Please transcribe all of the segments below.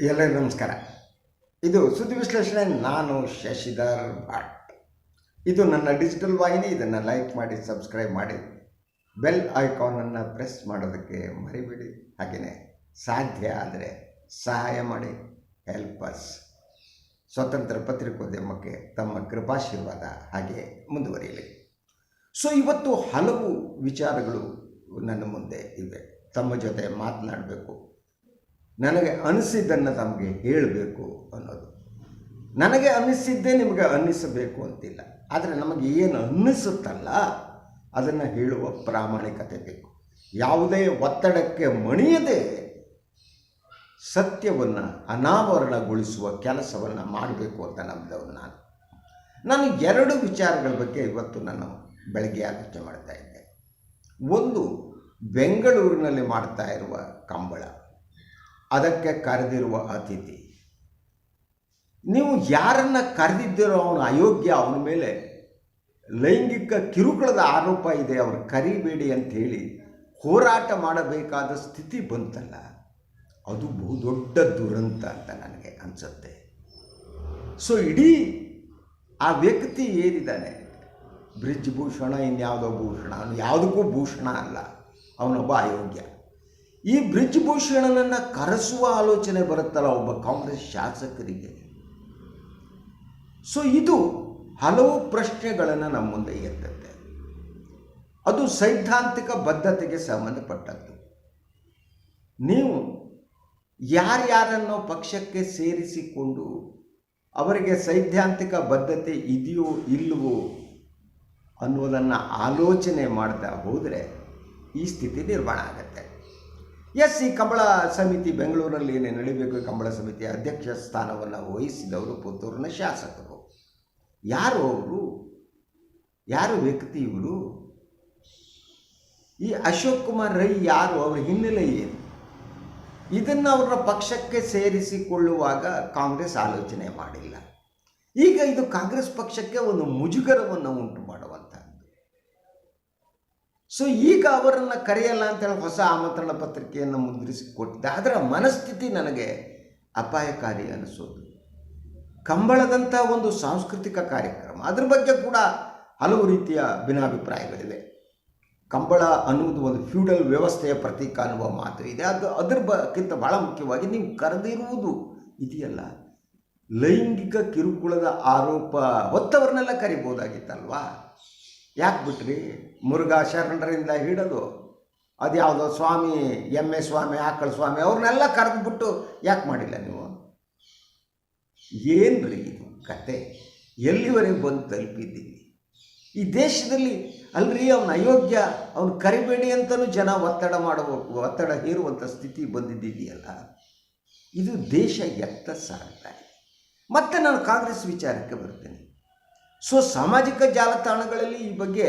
ಎಲ್ಲರಿಗೂ ನಮಸ್ಕಾರ. ಇದು ಸುದ್ದಿ ವಿಶ್ಲೇಷಣೆ, ನಾನು ಶಶಿಧರ್ ಭಟ್. ಇದು ನನ್ನ ಡಿಜಿಟಲ್ ವಾಹಿನಿ, ಇದನ್ನು ಲೈಕ್ ಮಾಡಿ, ಸಬ್ಸ್ಕ್ರೈಬ್ ಮಾಡಿ. ಬೆಲ್ ಐಕಾನನ್ನು ಪ್ರೆಸ್ ಮಾಡೋದಕ್ಕೆ ಮರಿಬೇಡಿ. ಹಾಗೆಯೇ ಸಾಧ್ಯ ಆದರೆ ಸಹಾಯ ಮಾಡಿ, ಹೆಲ್ಪ್ ಸ್ವತಂತ್ರ ಪತ್ರಿಕೋದ್ಯಮಕ್ಕೆ ತಮ್ಮ ಕೃಪಾಶೀರ್ವಾದ ಹಾಗೆ ಮುಂದುವರಿಯಲಿ. ಸೊ, ಇವತ್ತು ಹಲವು ವಿಚಾರಗಳು ನನ್ನ ಮುಂದೆ ಇವೆ. ತಮ್ಮ ಜೊತೆ ಮಾತನಾಡಬೇಕು. ನನಗೆ ಅನಿಸಿದ್ದನ್ನು ತಮಗೆ ಹೇಳಬೇಕು ಅನ್ನೋದು. ನನಗೆ ಅನ್ನಿಸಿದ್ದೇ ನಿಮಗೆ ಅನ್ನಿಸಬೇಕು ಅಂತಿಲ್ಲ. ಆದರೆ ನಮಗೆ ಏನು ಅನ್ನಿಸುತ್ತಲ್ಲ ಅದನ್ನು ಹೇಳುವ ಪ್ರಾಮಾಣಿಕತೆ ಬೇಕು. ಯಾವುದೇ ಒತ್ತಡಕ್ಕೆ ಮಣಿಯದೆ ಸತ್ಯವನ್ನು ಅನಾವರಣಗೊಳಿಸುವ ಕೆಲಸವನ್ನು ಮಾಡಬೇಕು ಅಂತ ನಂಬಿದವನು ನಾನು. ನಾನು ಎರಡು ವಿಚಾರಗಳ ಬಗ್ಗೆ ಇವತ್ತು ನಾನು ಬೆಳಗ್ಗೆ ಆಲೋಚನೆ ಮಾಡ್ತಾ ಇದ್ದೆ. ಒಂದು, ಬೆಂಗಳೂರಿನಲ್ಲಿ ಮಾಡ್ತಾ ಇರುವ ಕಂಬಳ. ಅದಕ್ಕೆ ಕರೆದಿರುವ ಅತಿಥಿ. ನೀವು ಯಾರನ್ನ ಕರೆದಿದ್ದೀರೋ ಅವನು ಅಯೋಗ್ಯ, ಅವನ ಮೇಲೆ ಲೈಂಗಿಕ ಕಿರುಕುಳದ ಆರೋಪ ಇದೆ, ಅವರು ಕರಿಬೇಡಿ ಅಂತ ಹೇಳಿ ಹೋರಾಟ ಮಾಡಬೇಕಾದ ಸ್ಥಿತಿ ಬಂತಲ್ಲ, ಅದು ಬಹುದೊಡ್ಡ ದುರಂತ ಅಂತ ನನಗೆ ಅನಿಸುತ್ತೆ. ಸೊ ಇಡೀ ಆ ವ್ಯಕ್ತಿ ಏನಿದ್ದಾನೆ? ಬ್ರಿಜ್ ಭೂಷಣ, ಇನ್ಯಾವುದೋ ಭೂಷಣ, ಅವನು ಯಾವುದಕ್ಕೂ ಭೂಷಣ ಅಲ್ಲ, ಅವನೊಬ್ಬ ಅಯೋಗ್ಯ. ಈ ಬ್ರಿಜ್ ಭೂಷಣನನ್ನು ಕರೆಸುವ ಆಲೋಚನೆ ಬರುತ್ತಲ್ಲ ಒಬ್ಬ ಕಾಂಗ್ರೆಸ್ ಶಾಸಕರಿಗೆ? ಸೊ ಇದು ಹಲವು ಪ್ರಶ್ನೆಗಳನ್ನು ನಮ್ಮ ಮುಂದೆ ಎತ್ತತ್ತೆ. ಅದು ಸೈದ್ಧಾಂತಿಕ ಬದ್ಧತೆಗೆ ಸಂಬಂಧಪಟ್ಟದ್ದು. ನೀವು ಯಾರ್ಯಾರನ್ನು ಪಕ್ಷಕ್ಕೆ ಸೇರಿಸಿಕೊಂಡು ಅವರಿಗೆ ಸೈದ್ಧಾಂತಿಕ ಬದ್ಧತೆ ಇದೆಯೋ ಇಲ್ಲವೋ ಅನ್ನೋದನ್ನು ಆಲೋಚನೆ ಮಾಡ್ತಾ ಹೋದರೆ ಈ ಸ್ಥಿತಿ ನಿರ್ಮಾಣ ಆಗುತ್ತೆ. ಎಸ್ ಈ ಕಂಬಳ ಸಮಿತಿ ಬೆಂಗಳೂರಲ್ಲಿ ಏನೇ ನಡಿಬೇಕು ಕಂಬಳ ಸಮಿತಿ ಅಧ್ಯಕ್ಷ ಸ್ಥಾನವನ್ನು ವಹಿಸಿದವರು ಪುತ್ತೂರಿನ ಶಾಸಕರು. ಯಾರು ಅವರು? ಯಾರು ವ್ಯಕ್ತಿ ಇವರು? ಈ ಅಶೋಕ್ ಕುಮಾರ್ ರೈ ಯಾರು? ಅವರ ಹಿನ್ನೆಲೆ ಏನು? ಇದನ್ನು ಅವರ ಪಕ್ಷಕ್ಕೆ ಸೇರಿಸಿಕೊಳ್ಳುವಾಗ ಕಾಂಗ್ರೆಸ್ ಆಲೋಚನೆ ಮಾಡಿಲ್ಲ. ಈಗ ಇದು ಕಾಂಗ್ರೆಸ್ ಪಕ್ಷಕ್ಕೆ ಒಂದು ಮುಜುಗರವನ್ನು ಉಂಟು ಮಾಡುವಂಥದ್ದು ಸೊ ಈಗ ಅವರನ್ನು ಕರೆಯಲ್ಲ ಅಂತೇಳಿ ಹೊಸ ಆಮಂತ್ರಣ ಪತ್ರಿಕೆಯನ್ನು ಮುದ್ರಿಸಿ ಕೊಟ್ಟಿದ್ದೆ ಅದರ ಮನಸ್ಥಿತಿ ನನಗೆ ಅಪಾಯಕಾರಿ ಅನಿಸೋದು. ಕಂಬಳದಂಥ ಒಂದು ಸಾಂಸ್ಕೃತಿಕ ಕಾರ್ಯಕ್ರಮ. ಅದ್ರ ಬಗ್ಗೆ ಕೂಡ ಹಲವು ರೀತಿಯ ಭಿನ್ನಾಭಿಪ್ರಾಯಗಳಿವೆ. ಕಂಬಳ ಅನ್ನುವುದು ಒಂದು ಫ್ಯೂಡಲ್ ವ್ಯವಸ್ಥೆಯ ಪ್ರತೀಕ ಅನ್ನುವ ಮಾತು ಇದೆ. ಅದು ಅದ್ರ ಬಕ್ಕಿಂತ ಭಾಳ ಮುಖ್ಯವಾಗಿ ನೀವು ಕರೆದಿರುವುದು ಇದೆಯಲ್ಲ. ಲೈಂಗಿಕ ಕಿರುಕುಳದ ಆರೋಪ ಹೊತ್ತವ್ರನ್ನೆಲ್ಲ ಕರಿಬೋದಾಗಿತ್ತಲ್ವಾ? ಯಾಕೆ ಬಿಟ್ರಿ? ಮುರುಘಾ ಶರಣರಿಂದ ಹಿಡಿದು ಅದು ಯಾವುದೋ ಸ್ವಾಮಿ ಎಂ ಸ್ವಾಮಿ, ಆಕಳ ಸ್ವಾಮಿ ಅವ್ರನ್ನೆಲ್ಲ ಕರೆದುಬಿಟ್ಟು ಯಾಕೆ ಮಾಡಿಲ್ಲ ನೀವು? ಏನು ಇದು ಕತೆ? ಎಲ್ಲಿವರೆಗೆ ಬಂದು ತಲುಪಿದ್ದೀವಿ ಈ ದೇಶದಲ್ಲಿ ಅಲ್ರಿ ಅವನ ಅಯೋಗ್ಯ, ಅವನು ಕರಿಬೇಡಿ ಅಂತಲೂ ಜನ ಒತ್ತಡ ಮಾಡಬೇಕು ಒತ್ತಡ ಹೇರುವಂಥ ಸ್ಥಿತಿ ಬಂದಿದ್ದಿದೆಯಲ್ಲ ಇದು ದೇಶ ಎತ್ತ ಸಾಗ್ತಾ ಇದೆ ಮತ್ತೆ ನಾನು ಕಾಂಗ್ರೆಸ್ ವಿಚಾರಕ್ಕೆ ಬರ್ತೇನೆ. ಸೊ ಸಾಮಾಜಿಕ ಜಾಲತಾಣಗಳಲ್ಲಿ ಈ ಬಗ್ಗೆ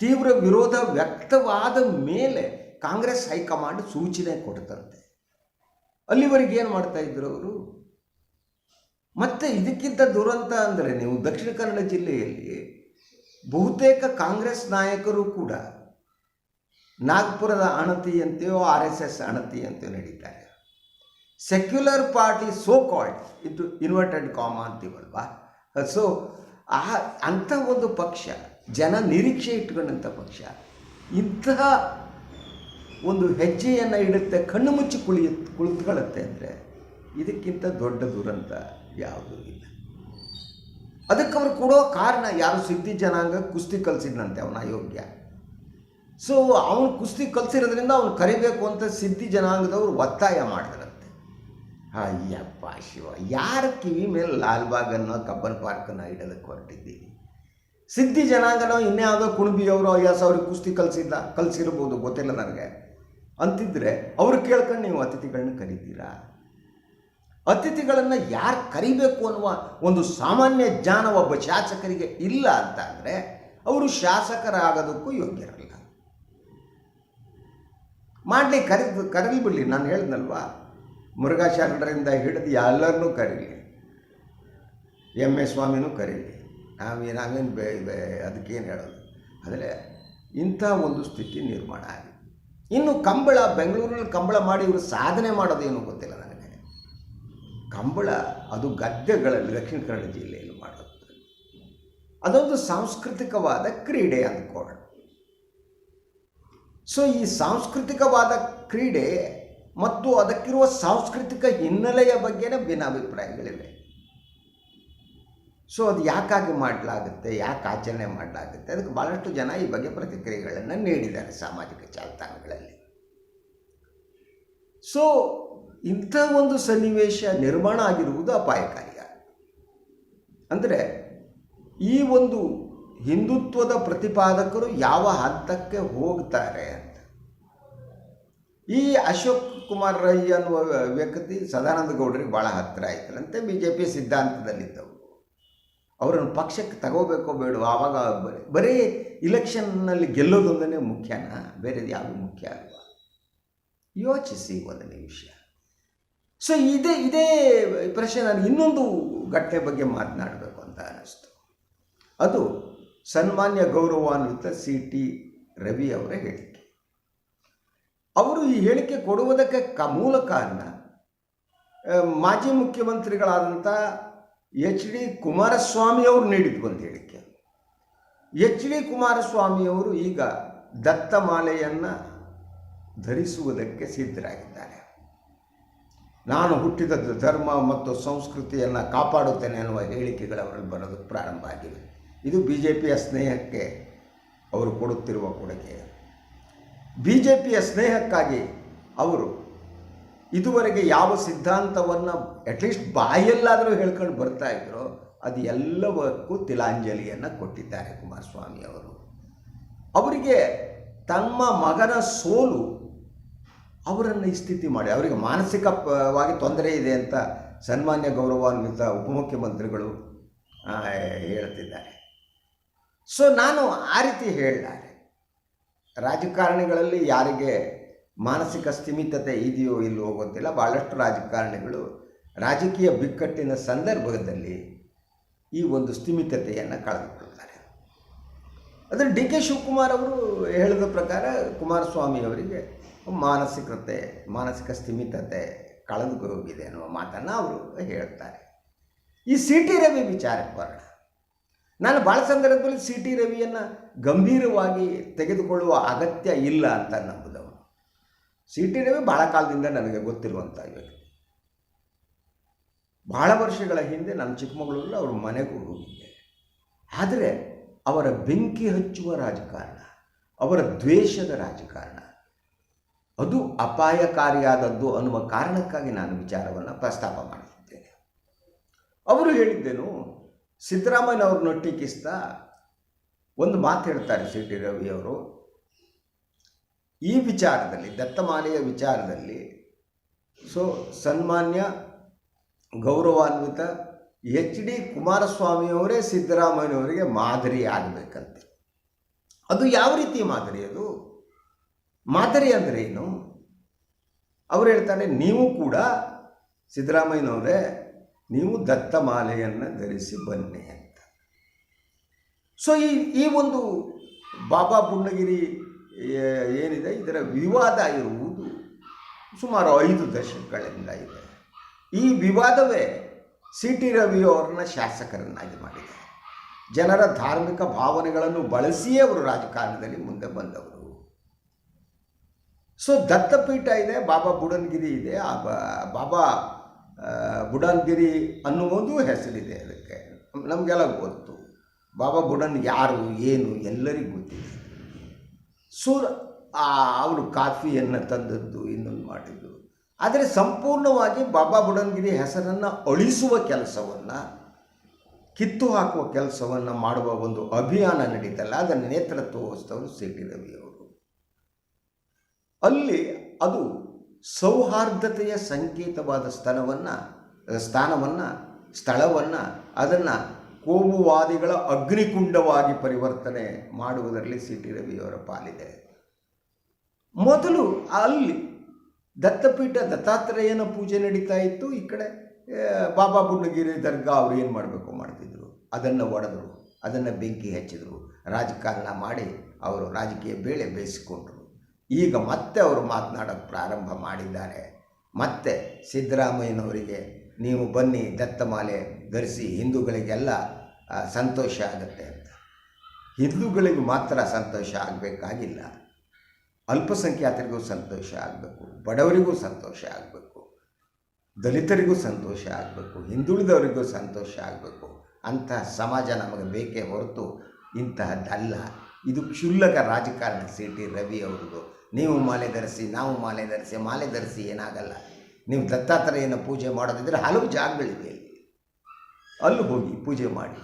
ತೀವ್ರ ವಿರೋಧ ವ್ಯಕ್ತವಾದ ಮೇಲೆ ಕಾಂಗ್ರೆಸ್ ಹೈಕಮಾಂಡ್ ಸೂಚನೆ ಕೊಡ್ತಂತೆ. ಅಲ್ಲಿವರೆಗೆ ಏನು ಮಾಡ್ತಾ ಇದ್ರು ಅವರು? ಮತ್ತೆ ಇದಕ್ಕಿಂತ ದುರಂತ ಅಂದರೆ ನೀವು ದಕ್ಷಿಣ ಕನ್ನಡ ಜಿಲ್ಲೆಯಲ್ಲಿ ಬಹುತೇಕ ಕಾಂಗ್ರೆಸ್ ನಾಯಕರು ಕೂಡ ನಾಗ್ಪುರದ ಅಣತಿಯಂತೆಯೋ ಆರ್ ಎಸ್ ಎಸ್ ಅಣತಿಯಂತೆಯೋ ನಡೀತಾರೆ. ಸೆಕ್ಯುಲರ್ ಪಾರ್ಟಿ ಸೋ ಕಾಲ್ಡ್ ಇದು ಇನ್ವರ್ಟೆಡ್ ಕಾಮ ಅಂತೀವಲ್ವಾ? ಸೊ ಆ ಅಂಥ ಒಂದು ಪಕ್ಷ, ಜನ ನಿರೀಕ್ಷೆ ಇಟ್ಕೊಂಡಂಥ ಪಕ್ಷ, ಇಂತಹ ಒಂದು ಹೆಜ್ಜೆಯನ್ನು ಇಡುತ್ತೆ ಕಣ್ಣು ಮುಚ್ಚಿ ಕುಳಿಯ, ಕುಳಿತುಕೊಳ್ಳುತ್ತೆ ಅಂದರೆ ಇದಕ್ಕಿಂತ ದೊಡ್ಡ ದುರಂತ ಯಾವುದೂ ಇಲ್ಲ. ಅದಕ್ಕೆ ಅವರು ಕೊಡೋ ಕಾರಣ ಯಾರು? ಸಿದ್ಧಿ ಜನಾಂಗ ಕುಸ್ತಿ ಕಲಿಸಿದ್ನಂತೆ, ಅವನ ಅಯೋಗ್ಯ. ಸೊ ಅವನು ಕುಸ್ತಿ ಕಲಿಸಿರೋದ್ರಿಂದ ಅವನು ಕರಿಬೇಕು ಅಂತ ಸಿದ್ಧಿ ಜನಾಂಗದವರು ಒತ್ತಾಯ ಮಾಡಿದ್ರಂತೆ ಅಯ್ಯಪ್ಪ ಶಿವ, ಯಾರ ಕಿವಿ ಮೇಲೆ ಲಾಲ್ಬಾಗ್ ಅನ್ನೋ ಕಬ್ಬನ್ ಪಾರ್ಕನ್ನು ಇಡೋದಕ್ಕೆ ಹೊರಟಿದ್ದೀವಿ ಸಿದ್ಧಿ ಜನಾಂಗನೋ ಇನ್ಯಾವುದೋ ಕುಣಬಿಯವರು ಐಎಸ್ ಅವ್ರಿಗೆ ಕುಸ್ತಿ ಕಲಿಸಿದ್ದ, ಕಲಿಸಿರ್ಬೋದು, ಗೊತ್ತಿಲ್ಲ ನನಗೆ. ಅಂತಿದ್ರೆ ಅವ್ರು ಕೇಳ್ಕೊಂಡು ನೀವು ಅತಿಥಿಗಳನ್ನ ಕರಿತೀರಾ? ಅತಿಥಿಗಳನ್ನು ಯಾರು ಕರಿಬೇಕು ಅನ್ನುವ ಒಂದು ಸಾಮಾನ್ಯ ಜ್ಞಾನ ಒಬ್ಬ ಶಾಸಕರಿಗೆ ಇಲ್ಲ ಅಂತಂದರೆ ಅವರು ಶಾಸಕರಾಗೋದಕ್ಕೂ ಯೋಗ್ಯರಲ್ಲ. ಮಾಡಲಿ ಕರಿ ಕರೀಲಿ ಬಿಡಲಿ ನಾನು ಹೇಳಿದ್ನಲ್ವಾ ಮುರುಘಾ ಶರಣರಿಂದ ಹಿಡಿದು ಎಲ್ಲರನ್ನೂ ಕರೀಲಿ. M A ಸ್ವಾಮಿನೂ ಕರೀಲಿ. ನಾವು, ನಾವೇನು ಬೇ ಬೇ, ಅದಕ್ಕೇನು ಹೇಳೋದು? ಆದರೆ ಇಂಥ ಒಂದು ಸ್ಥಿತಿ ನಿರ್ಮಾಣ ಆಗಿದೆ. ಇನ್ನು ಕಂಬಳ ಬೆಂಗಳೂರಿನಲ್ಲಿ ಕಂಬಳ ಮಾಡಿ ಇವರು ಸಾಧನೆ ಮಾಡೋದೇನು ಗೊತ್ತಿಲ್ಲ ನನಗೆ. ಕಂಬಳ ಅದು ಗದ್ದೆಗಳಲ್ಲಿ, ದಕ್ಷಿಣ ಕನ್ನಡ ಜಿಲ್ಲೆಯಲ್ಲಿ ಮಾಡೋದು. ಅದೊಂದು ಸಾಂಸ್ಕೃತಿಕವಾದ ಕ್ರೀಡೆ ಅಂದ್ಕೊಳ್ಳೋಣ ಸೊ ಈ ಸಾಂಸ್ಕೃತಿಕವಾದ ಕ್ರೀಡೆ ಮತ್ತು ಅದಕ್ಕಿರುವ ಸಾಂಸ್ಕೃತಿಕ ಹಿನ್ನೆಲೆಯ ಬಗ್ಗೆನೇ ಭಿನ್ನಾಭಿಪ್ರಾಯಗಳಿವೆ. ಸೊ ಅದು ಯಾಕಾಗಿ ಮಾಡಲಾಗುತ್ತೆ, ಯಾಕೆ ಆಚರಣೆ ಮಾಡಲಾಗುತ್ತೆ, ಅದಕ್ಕೆ ಭಾಳಷ್ಟು ಜನ ಈ ಬಗ್ಗೆ ಪ್ರತಿಕ್ರಿಯೆಗಳನ್ನು ನೀಡಿದ್ದಾರೆ ಸಾಮಾಜಿಕ ಜಾಲತಾಣಗಳಲ್ಲಿ. ಸೊ ಇಂಥ ಒಂದು ಸನ್ನಿವೇಶ ನಿರ್ಮಾಣ ಆಗಿರುವುದು ಅಪಾಯಕಾರಿ ಅಂದರೆ, ಈ ಒಂದು ಹಿಂದುತ್ವದ ಪ್ರತಿಪಾದಕರು ಯಾವ ಹಂತಕ್ಕೆ ಹೋಗ್ತಾರೆ ಅಂತ ಈ ಅಶೋಕ್ ಕುಮಾರ್ ರೈ ಅನ್ನುವ ವ್ಯಕ್ತಿ ಸದಾನಂದ ಗೌಡರಿಗೆ ಭಾಳ ಹತ್ತಿರ ಆಯ್ತಲ್ಲಂತೆ ಬಿ ಜೆ ಪಿ ಸಿದ್ಧಾಂತದಲ್ಲಿದ್ದವು. ಅವರನ್ನು ಪಕ್ಷಕ್ಕೆ ತಗೋಬೇಕೋ ಬೇಡ ಆವಾಗ ಬರೀ ಬರೀ ಇಲೆಕ್ಷನ್ನಲ್ಲಿ ಗೆಲ್ಲೋದೊಂದನೇ ಮುಖ್ಯನಾ? ಬೇರೆದು ಯಾವುದು ಮುಖ್ಯ ಅಲ್ವಾ? ಯೋಚಿಸಿ ಒಂದು ನಿಮಿಷ ಸೊ ಇದೇ ಇದೇ ಪ್ರಶ್ನೆ ನಾನು ಇನ್ನೊಂದು ಘಟನೆ ಬಗ್ಗೆ ಮಾತನಾಡಬೇಕು ಅಂತ ಅನ್ನಿಸ್ತು. ಅದು ಸನ್ಮಾನ್ಯ ಗೌರವಾನ್ವಿತ ಸಿ ಟಿ ರವಿ ಅವರೇ ಹೇಳಿಕೆ ಅವರು ಈ ಹೇಳಿಕೆ ಕೊಡುವುದಕ್ಕೆ ಕ, ಮೂಲ ಕಾರಣ ಮಾಜಿ ಮುಖ್ಯಮಂತ್ರಿಗಳಾದಂಥ ಎಚ್ ಡಿ ಕುಮಾರಸ್ವಾಮಿ ಅವರು ನೀಡಿದ ಒಂದು ಹೇಳಿಕೆ. ಎಚ್ ಡಿ ಕುಮಾರಸ್ವಾಮಿಯವರು ಈಗ ದತ್ತಮಾಲೆಯನ್ನು ಧರಿಸುವುದಕ್ಕೆ ಸಿದ್ಧರಾಗಿದ್ದಾರೆ. ನಾನು ಹುಟ್ಟಿದ ಧರ್ಮ ಮತ್ತು ಸಂಸ್ಕೃತಿಯನ್ನು ಕಾಪಾಡುತ್ತೇನೆ ಅನ್ನುವ ಹೇಳಿಕೆಗಳು ಅವರಲ್ಲಿ ಬರೋದು ಪ್ರಾರಂಭ ಆಗಿವೆ ಇದು ಬಿ ಜೆ ಪಿಯ ಸ್ನೇಹಕ್ಕೆ ಅವರು ಕೊಡುತ್ತಿರುವ ಕೊಡುಗೆ. ಬಿ ಜೆ ಪಿಯ ಸ್ನೇಹಕ್ಕಾಗಿ ಅವರು ಇದುವರೆಗೆ ಯಾವ ಸಿದ್ಧಾಂತವನ್ನು ಅಟ್ಲೀಸ್ಟ್ ಬಾಯಲ್ಲಾದರೂ ಹೇಳ್ಕೊಂಡು ಬರ್ತಾ ಇದ್ರೋ, ಅದು ಎಲ್ಲವಕ್ಕೂ ತಿಲಾಂಜಲಿಯನ್ನು ಕೊಟ್ಟಿದ್ದಾರೆ ಕುಮಾರಸ್ವಾಮಿ ಅವರು. ಅವರಿಗೆ ತಮ್ಮ ಮಗನ ಸೋಲು ಅವರನ್ನು ಈ ಸ್ಥಿತಿ ಮಾಡಿ, ಅವರಿಗೆ ಮಾನಸಿಕವಾಗಿ ತೊಂದರೆ ಇದೆ ಅಂತ ಸನ್ಮಾನ್ಯ ಗೌರವಾನ್ವಿತ ಉಪಮುಖ್ಯಮಂತ್ರಿಗಳು ಹೇಳ್ತಿದ್ದಾರೆ. ಸೊ ನಾನು ಆ ರೀತಿ ಹೇಳಲಾರೆ ರಾಜಕಾರಣಿಗಳಲ್ಲಿ ಯಾರಿಗೆ ಮಾನಸಿಕ ಸ್ಥಿಮಿತತೆ ಇದೆಯೋ ಇಲ್ಲವೋ ಗೊತ್ತಿಲ್ಲ. ಭಾಳಷ್ಟು ರಾಜಕಾರಣಿಗಳು ರಾಜಕೀಯ ಬಿಕ್ಕಟ್ಟಿನ ಸಂದರ್ಭದಲ್ಲಿ ಈ ಒಂದು ಸ್ಥಿಮಿತತೆಯನ್ನು ಕಳೆದುಕೊಳ್ತಾರೆ ಆದರೆ ಡಿ ಕೆ ಶಿವಕುಮಾರ್ ಅವರು ಹೇಳಿದ ಪ್ರಕಾರ ಕುಮಾರಸ್ವಾಮಿ ಅವರಿಗೆ ಮಾನಸಿಕತೆ, ಮಾನಸಿಕ ಸ್ಥಿಮಿತತೆ ಕಳೆದು ಹೋಗಿದೆ ಅನ್ನುವ ಮಾತನ್ನು ಅವರು ಹೇಳ್ತಾರೆ. ಈ ಸಿ ಟಿ ರವಿ ವಿಚಾರಕ್ಕೆ ಬರೋಣ. ನಾನು ಭಾಳ ಸಂದರ್ಭದಲ್ಲಿ ಸಿ ಟಿ ರವಿಯನ್ನು ಗಂಭೀರವಾಗಿ ತೆಗೆದುಕೊಳ್ಳುವ ಅಗತ್ಯ ಇಲ್ಲ ಅಂತ ನಂಬುದವ ಸಿ ಟಿ ರವಿ ಭಾಳ ಕಾಲದಿಂದ ನನಗೆ ಗೊತ್ತಿರುವಂಥ ವ್ಯಕ್ತಿ. ಭಾಳ ವರ್ಷಗಳ ಹಿಂದೆ ನಮ್ಮ ಚಿಕ್ಕಮಗಳೂರಲ್ಲಿ ಅವರು ಮನೆಗೂ ಹೋಗಿದ್ದೆ. ಆದರೆ ಅವರ ಬೆಂಕಿ ಹಚ್ಚುವ ರಾಜಕಾರಣ, ಅವರ ದ್ವೇಷದ ರಾಜಕಾರಣ, ಅದು ಅಪಾಯಕಾರಿಯಾದದ್ದು ಅನ್ನುವ ಕಾರಣಕ್ಕಾಗಿ ನಾನು ವಿಚಾರವನ್ನು ಪ್ರಸ್ತಾಪ ಮಾಡುತ್ತಿದ್ದೇನೆ ಅವರು ಹೇಳಿದ್ದೇನು ಸಿದ್ದರಾಮಯ್ಯನವ್ರನ್ನ ಟೀಕಿಸ್ತಾ ಒಂದು ಮಾತು ಹೇಳ್ತಾರೆ ಸಿ ಟಿ ರವಿಯವರು ಈ ವಿಚಾರದಲ್ಲಿ, ದತ್ತಮಾಲೆಯ ವಿಚಾರದಲ್ಲಿ, ಸೊ ಸನ್ಮಾನ್ಯ, ಗೌರವಾನ್ವಿತ ಎಚ್ ಡಿ ಕುಮಾರಸ್ವಾಮಿಯವರೇ ಸಿದ್ದರಾಮಯ್ಯನವರಿಗೆ ಮಾದರಿ ಆಗಬೇಕಂತೆ. ಅದು ಯಾವ ರೀತಿ ಮಾದರಿ ಅದು? ಮಾದರಿ ಅಂದರೆ ಏನು? ಅವ್ರು ಹೇಳ್ತಾರೆ, ನೀವು ಕೂಡ ಸಿದ್ದರಾಮಯ್ಯನವರೇ ನೀವು ದತ್ತಮಾಲೆಯನ್ನು ಧರಿಸಿ ಬನ್ನಿ ಅಂತ. ಸೊ ಈ ಈ ಒಂದು ಬಾಬಾ ಬುಣ್ಣಗಿರಿ ಏನಿದೆ? ಇದರ ವಿವಾದ ಇರುವುದು ಸುಮಾರು ಐದು ದಶಕಗಳಿಂದ ಇದೆ. ಈ ವಿವಾದವೇ ಸಿ ಟಿ ರವಿ ಅವರನ್ನ ಶಾಸಕರನ್ನಾಗಿ ಮಾಡಿದೆ ಜನರ ಧಾರ್ಮಿಕ ಭಾವನೆಗಳನ್ನು ಬಳಸಿಯೇ ಅವರು ರಾಜಕಾರಣದಲ್ಲಿ ಮುಂದೆ ಬಂದವರು. ಸೊ ದತ್ತಪೀಠ ಇದೆ, ಬಾಬಾ ಬುಡನ್ಗಿರಿ ಇದೆ, ಆ ಬಾಬಾ ಬುಡನ್ಗಿರಿ ಅನ್ನುವುದು ಹೆಸರಿದೆ ಅದಕ್ಕೆ. ನಮಗೆಲ್ಲ ಗೊತ್ತು. ಬಾಬಾ ಬುಡನ್ ಯಾರು, ಏನು, ಎಲ್ಲರಿಗೂ ಗೊತ್ತಿದೆ. ಸೊ ಅವರು ಕಾಫಿಯನ್ನು ತಂದದ್ದು, ಇನ್ನೊಂದು ಮಾಡಿದ್ದು. ಆದರೆ ಸಂಪೂರ್ಣವಾಗಿ ಬಾಬಾ ಬುಡನ್ಗಿರಿ ಹೆಸರನ್ನು ಅಳಿಸುವ ಕೆಲಸವನ್ನು, ಕಿತ್ತು ಹಾಕುವ ಕೆಲಸವನ್ನು ಮಾಡುವ ಒಂದು ಅಭಿಯಾನ ನಡೀತಲ್ಲ, ಅದನ್ನು ನೇತೃತ್ವ ವಹಿಸಿದವರು ಸಿ ಅವರು. ಅಲ್ಲಿ ಅದು ಸೌಹಾರ್ದತೆಯ ಸಂಕೇತವಾದ ಸ್ಥಳವನ್ನು ಸ್ಥಾನವನ್ನು, ಸ್ಥಳವನ್ನು, ಅದನ್ನು ಕೋಮುವಾದಿಗಳ ಅಗ್ನಿಕುಂಡವಾಗಿ ಪರಿವರ್ತನೆ ಮಾಡುವುದರಲ್ಲಿ ಸಿ ಟಿ ರವಿಯವರ ಪಾಲಿದೆ. ಮೊದಲು ಅಲ್ಲಿ ದತ್ತಪೀಠ ದತ್ತಾತ್ರೇಯನ ಪೂಜೆ ನಡೀತಾ ಇತ್ತು. ಈ ಕಡೆ ಬಾಬಾ ಬುಣ್ಣಗಿರಿ ದರ್ಗಾ ಅವರು ಏನು ಮಾಡಬೇಕು ಮಾಡ್ತಿದ್ರು? ಅದನ್ನು ಒಡೆದರು, ಅದನ್ನು ಬೆಂಕಿ ಹಚ್ಚಿದರು. ರಾಜಕಾರಣ ಮಾಡಿ ಅವರು ರಾಜಕೀಯ ಬೇಳೆ ಬೇಯಿಸಿಕೊಂಡ್ರು. ಈಗ ಮತ್ತೆ ಅವರು ಮಾತನಾಡೋಕ್ಕೆ ಪ್ರಾರಂಭ ಮಾಡಿದ್ದಾರೆ. ಮತ್ತೆ ಸಿದ್ದರಾಮಯ್ಯನವರಿಗೆ ನೀವು ಬನ್ನಿ ದತ್ತಮಾಲೆ ಧರಿಸಿ ಹಿಂದೂಗಳಿಗೆಲ್ಲ ಸಂತೋಷ ಆಗುತ್ತೆ ಅಂತ. ಹಿಂದೂಗಳಿಗೆ ಮಾತ್ರ ಸಂತೋಷ ಆಗಬೇಕಾಗಿಲ್ಲ. ಅಲ್ಪಸಂಖ್ಯಾತರಿಗೂ ಸಂತೋಷ ಆಗಬೇಕು, ಬಡವರಿಗೂ ಸಂತೋಷ ಆಗಬೇಕು, ದಲಿತರಿಗೂ ಸಂತೋಷ ಆಗಬೇಕು, ಹಿಂದುಳಿದವರಿಗೂ ಸಂತೋಷ ಆಗಬೇಕು. ಅಂತಹ ಸಮಾಜ ನಮಗೆ ಬೇಕೇ ಹೊರತು ಇಂತಹದ್ದಲ್ಲ ಇದು ಕ್ಷುಲ್ಲಕ ರಾಜಕಾರಣ ಸಿ ಟಿ ರವಿ ಅವ್ರದ್ದು. ನೀವು ಮಾಲೆ ಧರಿಸಿ, ನಾವು ಮಾಲೆ ಧರಿಸಿ ಮಾಲೆ ಧರಿಸಿ ಏನಾಗಲ್ಲ. ನೀವು ದತ್ತಾತ್ರೇಯನ ಪೂಜೆ ಮಾಡೋದಿದ್ರೆ ಹಲವು ಜಾಗಗಳಿವೆ ಅಲ್ಲಿ. ಹೋಗಿ ಪೂಜೆ ಮಾಡಿ.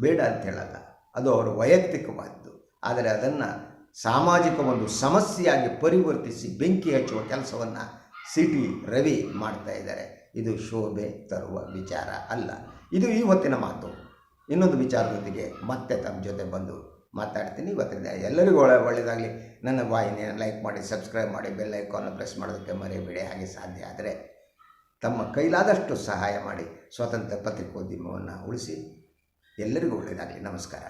ಬೇಡ ಅಂತ ಹೇಳಲ್ಲ. ಅದು ಅವರ ವೈಯಕ್ತಿಕವಾದ್ದು. ಆದರೆ ಅದನ್ನು ಸಾಮಾಜಿಕ ಒಂದು ಸಮಸ್ಯೆಯಾಗಿ ಪರಿವರ್ತಿಸಿ ಬೆಂಕಿ ಹಚ್ಚುವ ಕೆಲಸವನ್ನು ಸಿ ಟಿ ರವಿ ಮಾಡ್ತಾ ಇದ್ದಾರೆ. ಇದು ಶೋಭೆ ತರುವ ವಿಚಾರ ಅಲ್ಲ. ಇದು ಇವತ್ತಿನ ಮಾತು. ಇನ್ನೊಂದು ವಿಚಾರದೊಂದಿಗೆ ಮತ್ತೆ ತಮ್ಮ ಜೊತೆ ಬಂದು ಮಾತಾಡ್ತೀನಿ. ಇವತ್ತಿನ ಎಲ್ಲರಿಗೂ ಒಳ್ಳೆ ಒಳ್ಳೆಯದಾಗಲಿ ನನ್ನ ವಾಹಿನಿಯನ್ನು ಲೈಕ್ ಮಾಡಿ, ಸಬ್ಸ್ಕ್ರೈಬ್ ಮಾಡಿ, ಬೆಲ್ ಐಕಾನ್ ಪ್ರೆಸ್ ಮಾಡೋದಕ್ಕೆ ಮರೆಯಬೇಡಿ ಹಾಗೆ ಸಾಧ್ಯ ಆದರೆ ತಮ್ಮ ಕೈಲಾದಷ್ಟು ಸಹಾಯ ಮಾಡಿ. ಸ್ವಾತಂತ್ರ್ಯ ಪತ್ರಿಕೋದ್ಯಮವನ್ನು ಉಳಿಸಿ. ಎಲ್ಲರಿಗೂ ಒಳ್ಳೆಯದಾಗಲಿ ನಮಸ್ಕಾರ.